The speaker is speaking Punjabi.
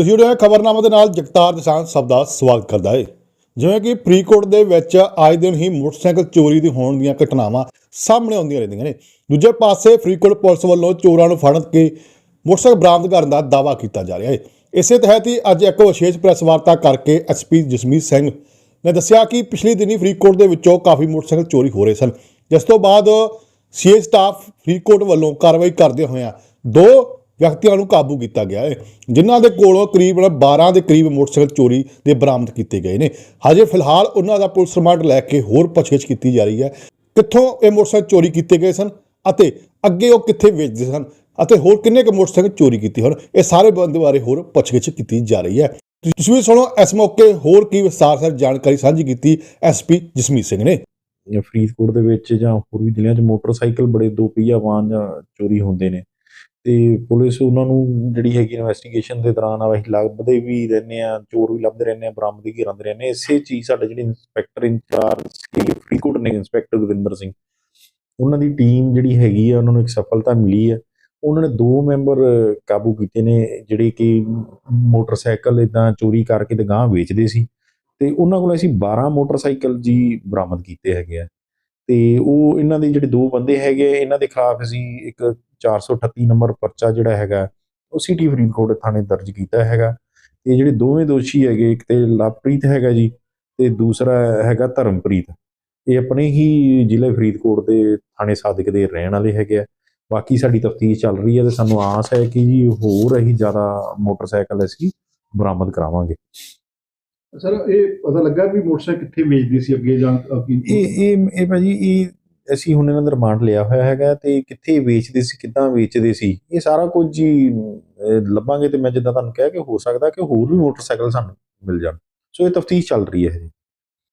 ਤੁਸੀਂ ਜਿਹੜੇ ਖਬਰਨਾਮਾ ਦੇ ਨਾਲ ਜਗਤਾਰ ਨਿਸ਼ਾਨ ਸਭ ਦਾ ਸਵਾਗਤ ਕਰਦਾ ਹੈ ਜਿਵੇਂ ਕਿ ਫਰੀਦਕੋਟ ਦੇ ਵਿੱਚ ਆਏ ਦਿਨ ਹੀ ਮੋਟਰਸਾਈਕਲ ਚੋਰੀ ਦੀ ਹੋਣ ਦੀਆਂ ਘਟਨਾਵਾਂ ਸਾਹਮਣੇ ਆਉਂਦੀਆਂ ਰਹਿੰਦੀਆਂ ਨੇ। ਦੂਜੇ ਪਾਸੇ ਫਰੀਦਕੋਟ ਪੁਲਿਸ ਵੱਲੋਂ ਚੋਰਾਂ ਨੂੰ ਫੜਨ ਕੇ ਮੋਟਰਸਾਈਕਲ ਬਰਾਮਦ ਕਰਨ ਦਾ ਦਾਅਵਾ ਕੀਤਾ ਜਾ ਰਿਹਾ ਹੈ ਇਸੇ ਤਹਿਤ ਹੀ ਅੱਜ ਇੱਕ ਵਿਸ਼ੇਸ਼ ਪ੍ਰੈਸ ਵਾਰਤਾ ਕਰਕੇ ਐਸਪੀ ਜਸਮੀਤ ਸਿੰਘ ਨੇ ਦੱਸਿਆ ਕਿ ਪਿਛਲੇ ਦਿਨੀ ਫਰੀਦਕੋਟ ਦੇ ਵਿੱਚੋਂ ਕਾਫੀ ਮੋਟਰਸਾਈਕਲ ਚੋਰੀ ਹੋ ਰਹੇ ਸਨ। ਜਿਸ ਤੋਂ ਬਾਅਦ ਸੀਏ ਸਟਾਫ ਫਰੀਦਕੋਟ ਵੱਲੋਂ ਕਾਰਵਾਈ ਕਰਦੇ ਹੋਇਆਂ ਦੋ ਵਿਅਕਤੀਆਂ ਨੂੰ ਕਾਬੂ ਕੀਤਾ ਗਿਆ ਹੈ, ਜਿਨ੍ਹਾਂ ਦੇ ਕੋਲੋਂ ਕਰੀਬ 12 ਦੇ ਕਰੀਬ ਮੋਟਰਸਾਈਕਲ ਚੋਰੀ ਦੇ ਬਰਾਮਦ ਕੀਤੇ ਗਏ ਨੇ। ਹਜੇ ਫਿਲਹਾਲ ਉਹਨਾਂ ਦਾ ਪੁਲਿਸ ਰਿਮਾਂਡ ਲੈ ਕੇ ਹੋਰ ਪੁੱਛਗਿੱਛ ਕੀਤੀ ਜਾ ਰਹੀ ਹੈ, ਕਿੱਥੋਂ ਇਹ ਮੋਟਰਸਾਈਕਲ ਚੋਰੀ ਕੀਤੇ ਗਏ ਸਨ ਅਤੇ ਅੱਗੇ ਉਹ ਕਿੱਥੇ ਵੇਚਦੇ ਸਨ ਅਤੇ ਹੋਰ ਕਿੰਨੇ ਕੁ ਮੋਟਰਸਾਈਕਲ ਚੋਰੀ ਕੀਤੇ ਹਨ ਇਹ ਸਾਰੇ ਬੰਦੇ ਬਾਰੇ ਹੋਰ ਪੁੱਛਗਿੱਛ ਕੀਤੀ ਜਾ ਰਹੀ ਹੈ। ਤੁਸੀਂ- ਵੀ ਸੁਣੋ, ਇਸ ਮੌਕੇ ਹੋਰ ਕੀ ਵਿਸਥਾਰ ਸਰ ਜਾਣਕਾਰੀ ਸਾਂਝੀ ਕੀਤੀ ਐਸਪੀ ਜਸਮੀਤ ਸਿੰਘ ਨੇ। ਫਰੀਦਕੋਟ ਦੇ ਵਿੱਚ ਜਾਂ ਹੋਰ ਵੀ ਜ਼ਿਲ੍ਹਿਆਂ 'ਚ ਮੋਟਰਸਾਈਕਲ ਬੜੇ ਦੋ ਪਹੀਆ ਵਾਹਨ ਜਾਂ ਚੋਰੀ ਹੁੰਦੇ ਨੇ। ਤੇ ਪੁਲਿਸ ਉਹਨਾਂ ਨੂੰ ਜਿਹੜੀ ਹੈਗੀ ਇਨਵੈਸਟੀਗੇਸ਼ਨ ਦੇ ਦੌਰਾਨ ਆ ਅਸੀਂ ਲੱਭਦੇ ਵੀ ਰਹਿੰਦੇ ਆ ਚੋਰ ਵੀ ਲੱਭਦੇ ਰਹਿੰਦੇ ਆ ਬਰਾਮਦ ਵੀ ਕਰਾਉਂਦੇ ਰਹਿੰਦੇ ਆ ਇਸੇ ਚੀਜ਼ ਸਾਡੇ ਜਿਹੜੇ ਇੰਸਪੈਕਟਰ ਇੰਚਾਰਜ ਸੀ ਫਰੀਦਕੋਟ ਨੇ ਇੰਸਪੈਕਟਰ ਗੁਰਿੰਦਰ ਸਿੰਘ, ਉਹਨਾਂ ਦੀ ਟੀਮ ਜਿਹੜੀ ਹੈਗੀ ਆ, ਉਹਨਾਂ ਨੂੰ ਇੱਕ ਸਫਲਤਾ ਮਿਲੀ ਆ। ਉਹਨਾਂ ਨੇ ਦੋ ਮੈਂਬਰ ਕਾਬੂ ਕੀਤੇ ਨੇ, ਜਿਹੜੇ ਕਿ ਮੋਟਰਸਾਈਕਲ ਇਦਾਂ ਚੋਰੀ ਕਰਕੇ ਤੇ ਗਾਂਹ ਵੇਚਦੇ ਸੀ। ਤੇ ਉਹਨਾਂ ਕੋਲ ਅਸੀਂ 12 ਮੋਟਰਸਾਈਕਲ ਜੀ ਬਰਾਮਦ ਕੀਤੇ ਹੈਗੇ ਆ। ਤੇ ਉਹ ਇਹਨਾਂ ਦੇ ਜਿਹੜੇ ਦੋ ਬੰਦੇ ਹੈਗੇ, ਇਹਨਾਂ ਦੇ ਖਿਲਾਫ ਅਸੀਂ ਇੱਕ 438 ਨੰਬਰ ਪਰਚਾ ਜਿਹੜਾ ਹੈਗਾ, ਉਹ ਸਿਟੀ ਫਰੀਦਕੋਟ ਥਾਣੇ ਦਰਜ ਕੀਤਾ ਹੈਗਾ। ਤੇ ਜਿਹੜੇ ਦੋਵੇਂ ਦੋਸ਼ੀ ਹੈਗੇ, ਇੱਕ ਤੇ ਲਵਪ੍ਰੀਤ ਹੈਗਾ ਜੀ ਤੇ ਦੂਸਰਾ ਹੈਗਾ ਧਰਮਪ੍ਰੀਤ। ਇਹ ਆਪਣੇ ਹੀ ਜ਼ਿਲ੍ਹੇ ਫਰੀਦਕੋਟ ਦੇ ਥਾਣੇ ਸਾਦਿਕ ਦੇ ਰਹਿਣ ਵਾਲੇ ਹੈਗੇ ਆ। ਬਾਕੀ ਸਾਡੀ ਤਫਤੀਸ਼ ਚੱਲ ਰਹੀ ਹੈ ਤੇ ਸਾਨੂੰ ਆਸ ਹੈ ਕਿ ਜੀ ਹੋਰ ਅਸੀਂ ਜ਼ਿਆਦਾ ਮੋਟਰਸਾਈਕਲ ਅਸੀਂ ਬਰਾਮਦ ਕਰਾਵਾਂਗੇ। ਸਰ, ਇਹ ਪਤਾ ਲੱਗਾ ਵੀ ਮੋਟਰਸਾਈਕਲ ਕਿੱਥੇ ਵੇਚਦੀ ਸੀ ਅੱਗੇ ਜਾਂ ਕੀ- ਇਹ ਇਹ ਇਹ ਭਾਜੀ, ਇਹ ਅਸੀਂ ਹੁਣ ਇਹਨਾਂ ਦਾ ਰਿਮਾਂਡ ਲਿਆ ਹੋਇਆ ਹੈਗਾ ਤੇ ਕਿੱਥੇ ਵੇਚਦੇ ਸੀ, ਕਿੱਦਾਂ ਵੇਚਦੇ ਸੀ, ਇਹ ਸਾਰਾ ਕੁਝ ਜੀ ਲੱਭਾਂਗੇ ਤੇ ਮੈਂ ਜਿੱਦਾਂ ਤੁਹਾਨੂੰ ਕਹਿ ਕੇ ਹੋ ਸਕਦਾ ਕਿ ਹੋਰ ਵੀ ਮੋਟਰਸਾਈਕਲ ਸਾਨੂੰ ਮਿਲ ਜਾਣ। ਸੋ ਇਹ ਤਫਤੀਸ਼ ਚੱਲ ਰਹੀ ਹੈ ਜੀ